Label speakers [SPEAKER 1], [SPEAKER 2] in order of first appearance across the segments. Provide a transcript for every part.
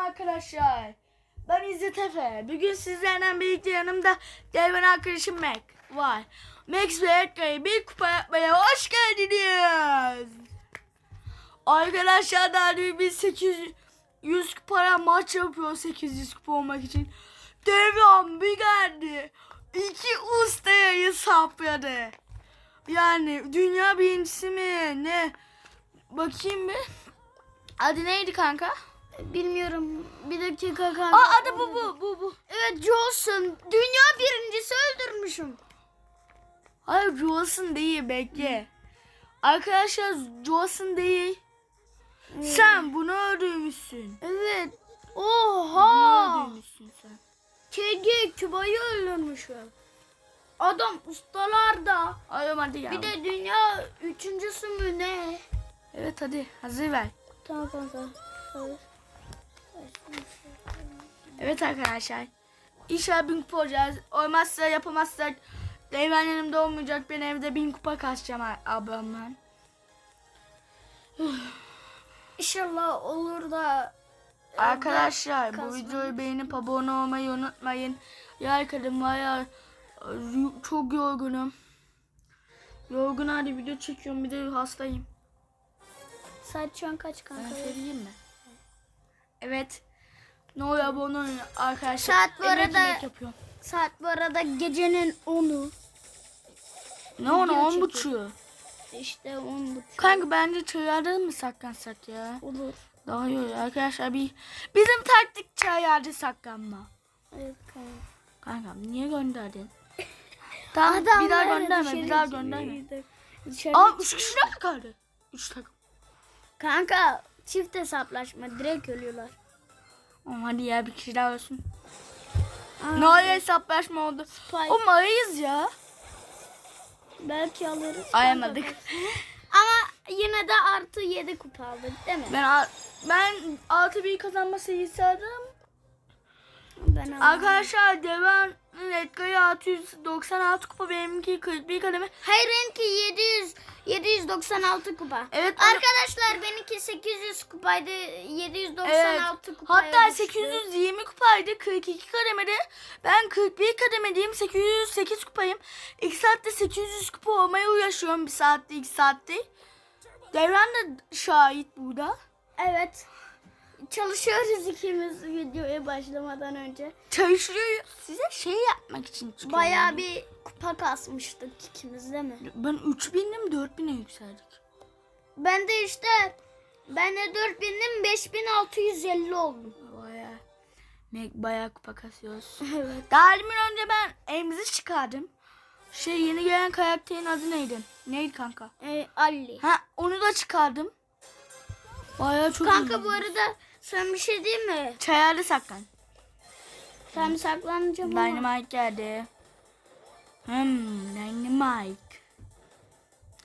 [SPEAKER 1] arkadaşlar. Ben İzzet Efe. Bugün sizlerle birlikte yanımda Devran arkadaşım Mac var. Max ve Edgar'ı bir kupa yapmaya hoş geldiniz. Arkadaşlar daha dün biz 800 para maç yapıyor 800 kupa olmak için. Devran bir geldi. İki ustayı hesapladı. Yani dünya birincisi mi ne? Bakayım bir. Adı neydi kanka?
[SPEAKER 2] Bilmiyorum. Bir dakika kanka.
[SPEAKER 1] Aa adı bu bu bu bu.
[SPEAKER 2] Evet Johnson. Dünya birincisi öldürmüşüm.
[SPEAKER 1] Hayır Johnson değil bekle. Arkadaşlar Johnson değil. Sen bunu öldürmüşsün.
[SPEAKER 2] Evet.
[SPEAKER 1] Bunu
[SPEAKER 2] Oha.
[SPEAKER 1] öldürmüşsün sen.
[SPEAKER 2] KG Küba'yı öldürmüşüm. Adam ustalarda.
[SPEAKER 1] Hadi hadi ya.
[SPEAKER 2] Bir de dünya üçüncüsü mü ne?
[SPEAKER 1] Evet hadi hazır ver.
[SPEAKER 2] Tamam kanka. Evet.
[SPEAKER 1] Evet arkadaşlar. İnşallah bin kupa olacağız. Olmazsa yapamazsak Devran yanımda olmayacak. Ben evde bin kupa kasacağım ablamla.
[SPEAKER 2] İnşallah olur da.
[SPEAKER 1] Arkadaşlar bu videoyu beğenip abone olmayı unutmayın. Ya kadın bayağı çok yorgunum. Yorgun hadi video çekiyorum bir de hastayım.
[SPEAKER 2] Saat şu an kaç kanka?
[SPEAKER 1] Ben söyleyeyim mi? Evet. Ne oluyor abone olun arkadaşlar.
[SPEAKER 2] Saat bu arada-. Saat bu arada gecenin 10'u.
[SPEAKER 1] Ne onu
[SPEAKER 2] video
[SPEAKER 1] on
[SPEAKER 2] çekiyorum.
[SPEAKER 1] buçuğu.
[SPEAKER 2] İşte 10 buçuk.
[SPEAKER 1] Kanka bence çayarda mı saklansak ya?
[SPEAKER 2] Olur.
[SPEAKER 1] Daha iyi olur arkadaşlar bir bizim taktik çayarda saklanma.
[SPEAKER 2] Evet kanka.
[SPEAKER 1] Kankam niye gönderdin? tamam bir
[SPEAKER 2] Adamlar
[SPEAKER 1] daha gönderme bir daha gönderme. Aa
[SPEAKER 2] çık-
[SPEAKER 1] üç kişi daha kaldı. Üç takım.
[SPEAKER 2] Kanka çift hesaplaşma direkt ölüyorlar.
[SPEAKER 1] Oğlum hadi ya bir kişi daha ölsün.
[SPEAKER 2] Aa,
[SPEAKER 1] Ne oluyor hesaplaşma oldu.
[SPEAKER 2] Spike.
[SPEAKER 1] Oğlum arayız ya.
[SPEAKER 2] Belki alırız.
[SPEAKER 1] Ayamadık.
[SPEAKER 2] Ama yine de artı 7 kupa aldık değil mi?
[SPEAKER 1] Ben ben 6 bir kazanma sayısı aradım.
[SPEAKER 2] Ben aldım.
[SPEAKER 1] Arkadaşlar Devan Edgar'ı 696 kupa benimki 41 kademe.
[SPEAKER 2] Hayır benimki 700 796 kupa.
[SPEAKER 1] Evet, onu-
[SPEAKER 2] Arkadaşlar benimki 800 kupaydı. 796
[SPEAKER 1] Evet.
[SPEAKER 2] kupaya
[SPEAKER 1] Hatta
[SPEAKER 2] düştü.
[SPEAKER 1] 820 kupaydı 42 kademede. Ben 41 kademedeyim 808 kupayım. 2 saatte 800 kupa olmaya uğraşıyorum. 1 saatte 2 saatte. Devran da şahit burada.
[SPEAKER 2] Evet. Çalışıyoruz ikimiz videoya başlamadan önce.
[SPEAKER 1] Çalışıyor size şey yapmak için çıkıyorum.
[SPEAKER 2] Bayağı bir kupa kasmıştık ikimiz değil mi?
[SPEAKER 1] Ben 3000'im 4000'e yükseldik.
[SPEAKER 2] Ben de işte ben de 4000'im 5650 oldum.
[SPEAKER 1] Bayağı. Ne bayağı kupa kasıyoruz.
[SPEAKER 2] Evet.
[SPEAKER 1] Daha demin önce ben emzi çıkardım. Şey yeni gelen karakterin adı neydi? Neydi kanka?
[SPEAKER 2] Ee, Ali.
[SPEAKER 1] Ha onu da çıkardım. Bayağı çok
[SPEAKER 2] Kanka
[SPEAKER 1] iyi.
[SPEAKER 2] bu arada sen bir şey diyeyim mi?
[SPEAKER 1] Çayarlı saklan.
[SPEAKER 2] Sen saklanacağım ama.
[SPEAKER 1] Dynamite geldi. Hmm, Dynamite.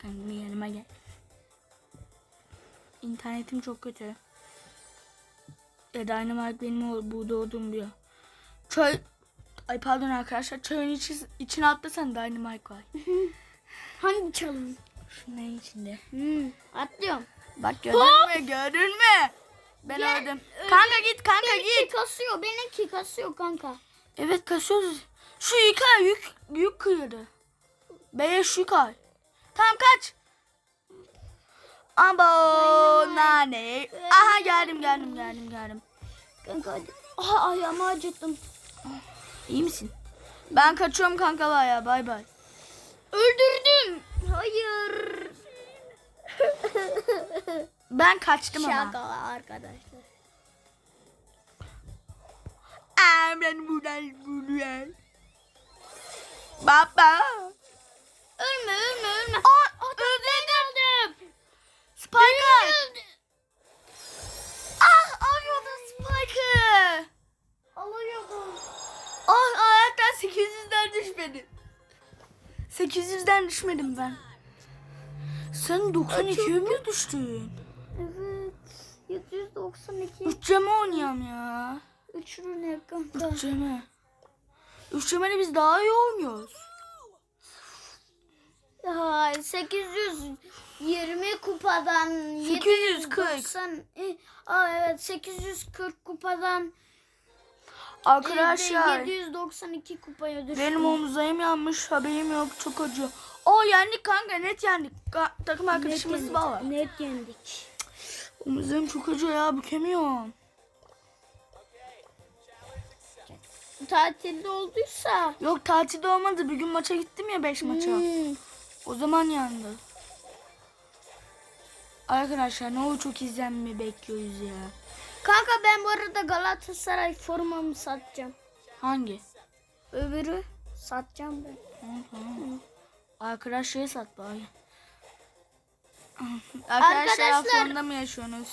[SPEAKER 1] Kanka yanıma gel. İnternetim çok kötü. Ya Dynamite benim burada olduğum diyor. Çay... Ay pardon arkadaşlar çayın içi, içine atlasan Dynamite var.
[SPEAKER 2] Hangi çalın?
[SPEAKER 1] Şunların içinde.
[SPEAKER 2] Hmm, atlıyorum.
[SPEAKER 1] Bak gördün mü gördün mü? Ben
[SPEAKER 2] Gel,
[SPEAKER 1] öldüm.
[SPEAKER 2] öldüm.
[SPEAKER 1] Kanka git kanka
[SPEAKER 2] Benimki
[SPEAKER 1] git.
[SPEAKER 2] kasıyor. Benimki kasıyor kanka.
[SPEAKER 1] Evet kasıyoruz. Şu yıkar yük, yük kıyırdı. Beş yıkar. Tamam kaç. Abo nane. Aha geldim geldim geldim geldim.
[SPEAKER 2] Kanka hadi. Aha ayağımı acıttım.
[SPEAKER 1] İyi misin? Ben kaçıyorum kanka baya bay bay.
[SPEAKER 2] Öldürdüm. Hayır.
[SPEAKER 1] Ben kaçtım ama.
[SPEAKER 2] Şaka arkadaşlar.
[SPEAKER 1] Aa, ben buradan buradan. Baba.
[SPEAKER 2] Ölme ölme ölme.
[SPEAKER 1] Aa, öldürdüm. Spike'ı. Ah alıyordum Spike'ı.
[SPEAKER 2] Alıyordum.
[SPEAKER 1] Ah ayaktan 800'den düşmedim. 800'den düşmedim ben. Sen 92'ye mi düştün?
[SPEAKER 2] Evet. 792.
[SPEAKER 1] Üçleme oynayalım ya.
[SPEAKER 2] Üçlü ne kanka?
[SPEAKER 1] Üçleme. Üçlemeli biz daha iyi oynuyoruz.
[SPEAKER 2] Ha, 820 kupadan
[SPEAKER 1] 840.
[SPEAKER 2] 790 Eh, Aa, evet 840 kupadan
[SPEAKER 1] Arkadaşlar
[SPEAKER 2] 792 kupaya düştüm.
[SPEAKER 1] benim omuzlarım yanmış haberim yok çok acıyor. O yendik kanka net yendik. Ka- takım
[SPEAKER 2] net
[SPEAKER 1] arkadaşımız
[SPEAKER 2] yendik.
[SPEAKER 1] var.
[SPEAKER 2] Net yendik.
[SPEAKER 1] Omuzlarım çok acıyor ya bükemiyorum.
[SPEAKER 2] Tatilde olduysa
[SPEAKER 1] Yok tatilde olmadı. Bir gün maça gittim ya 5 maça.
[SPEAKER 2] hmm,
[SPEAKER 1] O zaman yandı. Arkadaşlar ne olur çok izlenme bekliyoruz ya.
[SPEAKER 2] Kanka ben bu arada Galatasaray formamı satacağım.
[SPEAKER 1] Hangi?
[SPEAKER 2] Öbürü satacağım ben.
[SPEAKER 1] Arkadaşları sat bari. Arkadaşlar,
[SPEAKER 2] Arkadaşlar-
[SPEAKER 1] Afyon'da mı yaşıyorsunuz?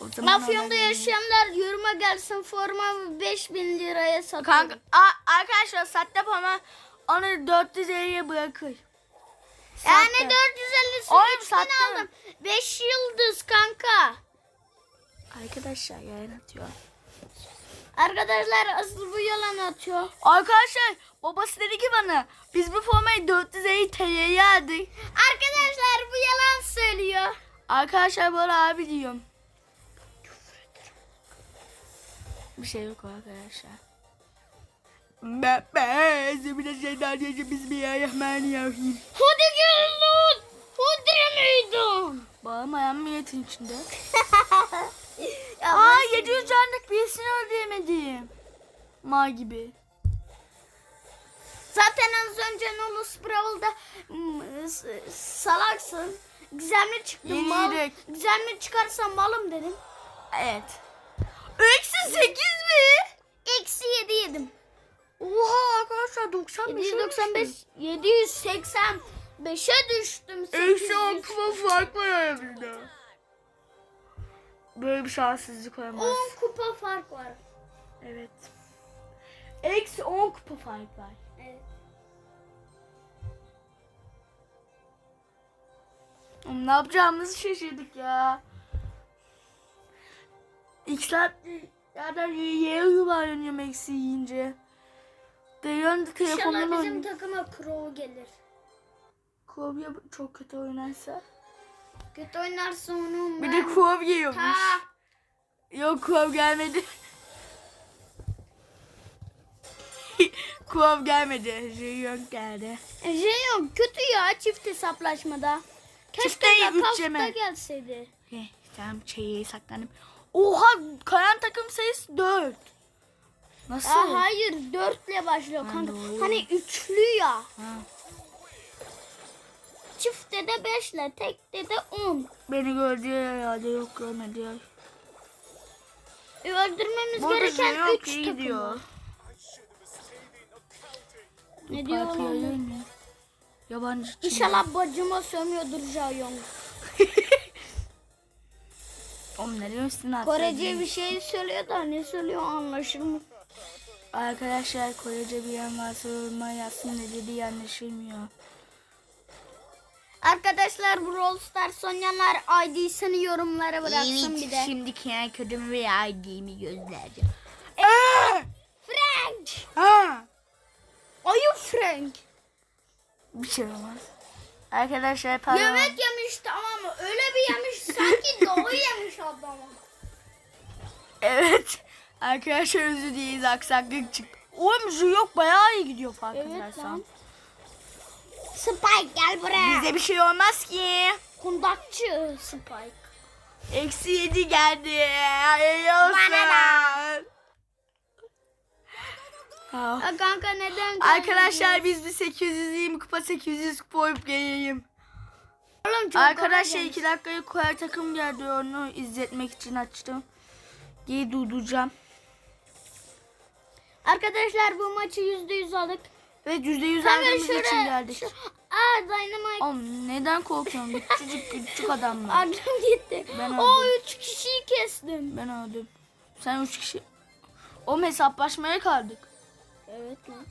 [SPEAKER 1] O zaman
[SPEAKER 2] Afyon'da yaşayanlar yoruma gelsin formamı 5000 liraya satıyorum.
[SPEAKER 1] Kanka a- arkadaşlar sattım ama onu 450'ye bırakır.
[SPEAKER 2] yani
[SPEAKER 1] Sattım.
[SPEAKER 2] 450'si
[SPEAKER 1] Oğlum
[SPEAKER 2] 3000
[SPEAKER 1] sattım.
[SPEAKER 2] aldım. 5 yıldız kanka.
[SPEAKER 1] Arkadaşlar yayın atıyor.
[SPEAKER 2] Arkadaşlar asıl bu yalan atıyor.
[SPEAKER 1] Arkadaşlar babası dedi ki bana biz bu formayı 450 TL'ye aldık.
[SPEAKER 2] Arkadaşlar bu yalan söylüyor.
[SPEAKER 1] Arkadaşlar bana abi diyorum. Bir şey yok arkadaşlar. Ben zemine şeyden diyeceğim Bismillahirrahmanirrahim.
[SPEAKER 2] Hadi gel lan. Hadi miydin?
[SPEAKER 1] Bağırmayan milletin içinde. Aa
[SPEAKER 2] ben-
[SPEAKER 1] 700 canlık birisini öldüremedim. Ma gibi.
[SPEAKER 2] Zaten az önce Nolus Brawl'da salaksın. Gizemli çıktım.
[SPEAKER 1] Yeni
[SPEAKER 2] Mal,
[SPEAKER 1] yedek.
[SPEAKER 2] gizemli çıkarsam malım dedim.
[SPEAKER 1] Evet. Eksi 8 mi?
[SPEAKER 2] Eksi 7 yedim.
[SPEAKER 1] Oha arkadaşlar 95
[SPEAKER 2] 795 785'e düştüm.
[SPEAKER 1] Eksi 10
[SPEAKER 2] 800.
[SPEAKER 1] kupa fark var aramızda. Böyle bir şanssızlık olamaz.
[SPEAKER 2] 10 kupa fark var.
[SPEAKER 1] Evet. Eksi 10 kupa fark var.
[SPEAKER 2] Evet.
[SPEAKER 1] Oğlum Ne yapacağımızı şaşırdık ya. İlk saat yerden yere yuvarlanıyorum eksi yiyince. Dayıyorum da telefondan
[SPEAKER 2] İnşallah bizim
[SPEAKER 1] oynuyor.
[SPEAKER 2] takıma Crow gelir.
[SPEAKER 1] Kovya çok kötü oynarsa.
[SPEAKER 2] Kötü oynarsa onu
[SPEAKER 1] Bir
[SPEAKER 2] ben...
[SPEAKER 1] de kov yiyormuş.
[SPEAKER 2] Ta.
[SPEAKER 1] Yok kov gelmedi. kov gelmedi. Jiyong geldi.
[SPEAKER 2] Jeon kötü ya çift hesaplaşmada. Keşke
[SPEAKER 1] Çifte iyi, üç
[SPEAKER 2] Knockout'ta
[SPEAKER 1] yeme.
[SPEAKER 2] gelseydi.
[SPEAKER 1] Heh, tamam çeyiğe saklandım. Oha kayan takım sayısı 4. Nasıl?
[SPEAKER 2] Aa, hayır dörtle başlıyor kanka.
[SPEAKER 1] doğru.
[SPEAKER 2] Hani üçlü ya.
[SPEAKER 1] Ha.
[SPEAKER 2] Çiftte de beşle, tekte de on.
[SPEAKER 1] Beni gördü herhalde yok görmedi. ya.
[SPEAKER 2] E, Öldürmemiz
[SPEAKER 1] Burada
[SPEAKER 2] gereken
[SPEAKER 1] Jiyong
[SPEAKER 2] üç takım
[SPEAKER 1] diyor.
[SPEAKER 2] var. Ne diyor lan?
[SPEAKER 1] Yabancı.
[SPEAKER 2] İnşallah bacıma sövmüyordur Jayon.
[SPEAKER 1] Oğlum ne diyorsun
[SPEAKER 2] Korece bir şey söylüyor da ne söylüyor anlaşılır mı?
[SPEAKER 1] Arkadaşlar Korece bir yan varsa yoruma yazsın ne dediği anlaşılmıyor.
[SPEAKER 2] Arkadaşlar Brawl Stars oynayanlar ID'sini yorumlara bıraksın bir de.
[SPEAKER 1] Şimdi kendi kötümü ve ID'mi göstereceğim.
[SPEAKER 2] Frank!
[SPEAKER 1] Ha.
[SPEAKER 2] Ayı Frank!
[SPEAKER 1] Bir şey olmaz. Arkadaşlar pardon.
[SPEAKER 2] Yemek yemiş tamam mı? Öyle bir yemiş sanki doğu yemiş adamı.
[SPEAKER 1] Evet. Arkadaşlar özür dileyiz aksaklık çıktı. Oğlum yok bayağı iyi gidiyor
[SPEAKER 2] Evet
[SPEAKER 1] farkındaysan.
[SPEAKER 2] lan. Spike gel buraya.
[SPEAKER 1] Bize bir şey olmaz ki.
[SPEAKER 2] Kundakçı Spike.
[SPEAKER 1] Eksi yedi geldi. Hayırlı olsun.
[SPEAKER 2] Bana da. Ya kanka neden
[SPEAKER 1] Arkadaşlar biz bir 820 kupa 800 kupa oyup geleyim.
[SPEAKER 2] Oğlum çok
[SPEAKER 1] Arkadaşlar
[SPEAKER 2] kolay
[SPEAKER 1] 2 dakikaya koyar takım geldi onu izletmek için açtım. Diye durduracağım.
[SPEAKER 2] Arkadaşlar bu maçı yüzde yüz aldık.
[SPEAKER 1] Ve %100
[SPEAKER 2] Kanka
[SPEAKER 1] aldığımız için geldik.
[SPEAKER 2] Şu, aa Dynamite.
[SPEAKER 1] Oğlum neden korkuyorsun? Küçücük küçük adamlar.
[SPEAKER 2] Aklım gitti.
[SPEAKER 1] Ben
[SPEAKER 2] o
[SPEAKER 1] öldüm.
[SPEAKER 2] üç kişiyi kestim.
[SPEAKER 1] Ben öldüm. Sen 3 kişi. O hesaplaşmaya kaldık.
[SPEAKER 2] Evet lan.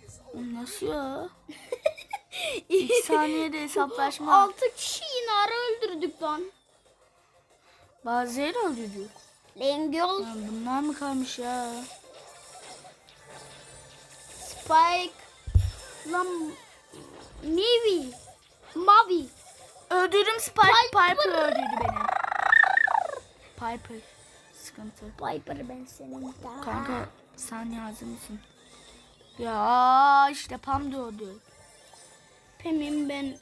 [SPEAKER 1] Nasıl ya? 2 saniyede hesaplaşma.
[SPEAKER 2] Altı kişi yine ara öldürdük lan.
[SPEAKER 1] Bazıları öldürdük.
[SPEAKER 2] Lengyol,
[SPEAKER 1] Ya bunlar mı kalmış ya?
[SPEAKER 2] Spike, lan Navy. Mavi.
[SPEAKER 1] Öldürdüm Spike.
[SPEAKER 2] Piper.
[SPEAKER 1] Piper öldürdü beni. Piper. Sıkıntı.
[SPEAKER 2] Piper ben senin daha.
[SPEAKER 1] Kanka sen yazır mısın? Ya işte Pam doğdu.
[SPEAKER 2] Pemim ben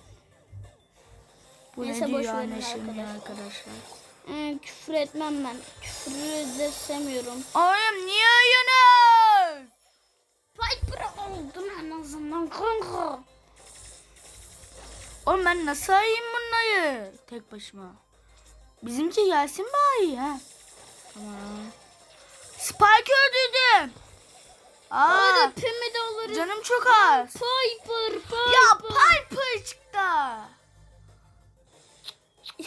[SPEAKER 1] Bu
[SPEAKER 2] Neyse,
[SPEAKER 1] ne diyor anlaşılmıyor
[SPEAKER 2] arkadaşlar.
[SPEAKER 1] arkadaşlar.
[SPEAKER 2] e, küfür etmem ben. Küfür de sevmiyorum.
[SPEAKER 1] Oğlum niye uyuyorsunuz? Oğlum ben nasıl ayayım bunları tek başıma? Bizimki gelsin bari ha. Tamam. Spike öldürdüm. Aa,
[SPEAKER 2] Hadi Pem'i de alırız.
[SPEAKER 1] canım çok az.
[SPEAKER 2] Piper, Piper.
[SPEAKER 1] Ya Piper çıktı.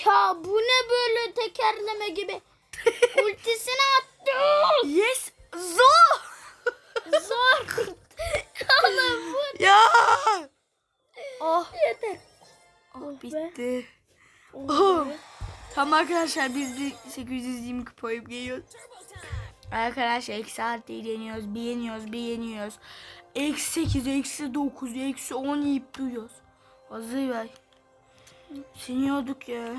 [SPEAKER 2] Ya bu ne böyle tekerleme gibi. Ultisini attı.
[SPEAKER 1] Tamam arkadaşlar biz de 820 kupayı geliyoruz. Arkadaşlar eksi saat yeniyoruz, bir yeniyoruz, bir yeniyoruz. Eksi 8, eksi 9, eksi 10 yiyip duruyoruz. Hazır ver. Siniyorduk ya.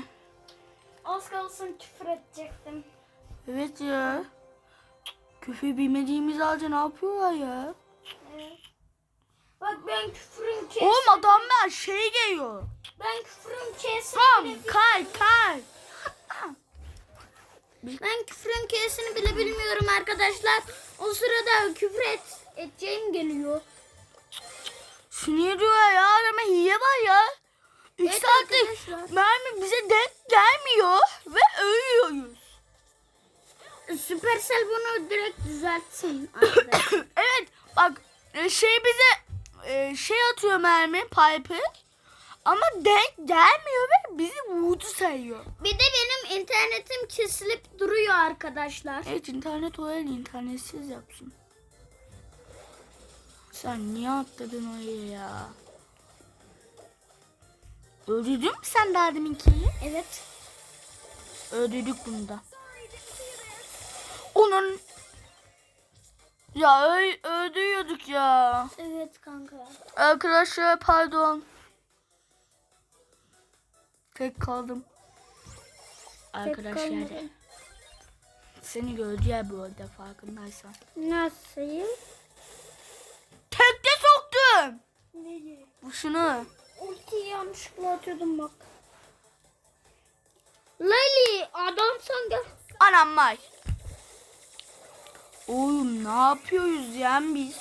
[SPEAKER 2] Az kalsın küfür edecektim.
[SPEAKER 1] Evet ya. Küfür bilmediğimiz halde ne yapıyorlar ya?
[SPEAKER 2] Evet. Bak ben küfürün kes.
[SPEAKER 1] Oğlum adamlar şey geliyor.
[SPEAKER 2] Ben küfürün kesini
[SPEAKER 1] Tam
[SPEAKER 2] bile bil-
[SPEAKER 1] kay kay.
[SPEAKER 2] Ben küfürün kesini bile bilmiyorum arkadaşlar. O sırada küfür et, edeceğim geliyor.
[SPEAKER 1] Sinir diyor ya ama hile var ya. İki
[SPEAKER 2] Evet
[SPEAKER 1] saattir mermi bize denk gelmiyor ve ölüyoruz.
[SPEAKER 2] Supercell bunu direkt düzeltsin
[SPEAKER 1] evet bak e, şey bize e, şey atıyor mermi Piper ama denk gelmiyor ve bizi vurdu sayıyor.
[SPEAKER 2] Bir de benim internetim kesilip duruyor arkadaşlar.
[SPEAKER 1] Evet internet o el internetsiz yapsın. Sen niye atladın oraya ya? Öldürdün mü sen daha deminkiyi?
[SPEAKER 2] Evet.
[SPEAKER 1] Öldürdük bunu da. Onun ya öl öldürüyorduk ya.
[SPEAKER 2] Evet kanka.
[SPEAKER 1] Arkadaşlar pardon. Tek kaldım. Arkadaşlar seni gördü ya bu arada farkındaysan.
[SPEAKER 2] Nasıl?
[SPEAKER 1] Tekte soktum.
[SPEAKER 2] Neyi?
[SPEAKER 1] Bu şunu.
[SPEAKER 2] Ultiyi yanlışlıkla atıyordum bak. Lali adamsan gel.
[SPEAKER 1] Anam vay. Oğlum ne yapıyoruz ya biz?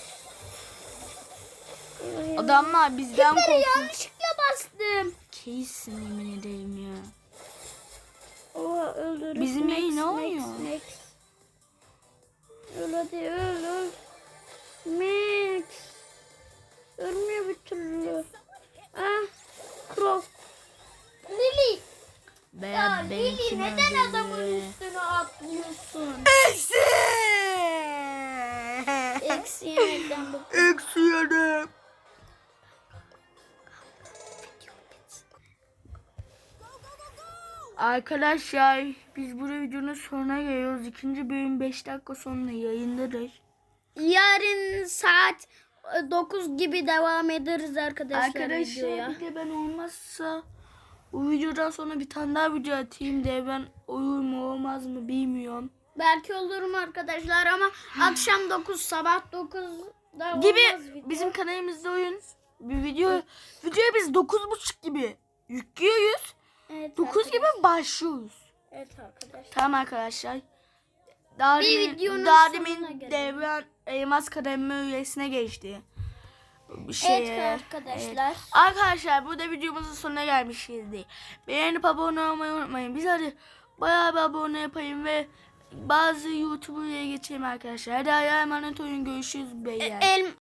[SPEAKER 1] Adamlar bizden korkuyor.
[SPEAKER 2] yanlışlıkla bastım.
[SPEAKER 1] Kesin yemin ederim ya.
[SPEAKER 2] Oha öldürürüz.
[SPEAKER 1] Bizim
[SPEAKER 2] Max,
[SPEAKER 1] yayın ne
[SPEAKER 2] Max,
[SPEAKER 1] oynuyor?
[SPEAKER 2] Max. Öl hadi öl öl. Max. Ölmüyor bir türlü. Ah. Crow. Lily.
[SPEAKER 1] Ben
[SPEAKER 2] Ya Lily neden adamın üstüne atlıyorsun?
[SPEAKER 1] Eksi.
[SPEAKER 2] Eksi yemekten bu.
[SPEAKER 1] Arkadaşlar biz bu videonun sonuna geliyoruz. İkinci bölüm 5 dakika sonra yayındadır.
[SPEAKER 2] Yarın saat 9 gibi devam ederiz arkadaşlar,
[SPEAKER 1] Arkadaşlar
[SPEAKER 2] videoya.
[SPEAKER 1] bir de ben olmazsa bu videodan sonra bir tane daha video atayım diye ben olur mu olmaz mı bilmiyorum.
[SPEAKER 2] Belki olurum arkadaşlar ama akşam 9 sabah 9 da olmaz
[SPEAKER 1] Gibi
[SPEAKER 2] video.
[SPEAKER 1] bizim kanalımızda oyun bir video videoyu biz 9.30 gibi yüklüyoruz.
[SPEAKER 2] Evet,
[SPEAKER 1] 9 gibi başlıyoruz.
[SPEAKER 2] Evet arkadaşlar.
[SPEAKER 1] Tamam arkadaşlar. Daha
[SPEAKER 2] Bir
[SPEAKER 1] demin,
[SPEAKER 2] videonun
[SPEAKER 1] daha demin devran elmas kademe üyesine geçti. Şeye.
[SPEAKER 2] Evet arkadaşlar.
[SPEAKER 1] Evet. Arkadaşlar burada videomuzun sonuna gelmişizdir. Beğenip abone olmayı unutmayın. Biz hadi bayağı bir abone yapayım ve bazı YouTuber'ya geçeyim arkadaşlar. Hadi emanet olun. Görüşürüz beyler.
[SPEAKER 2] El,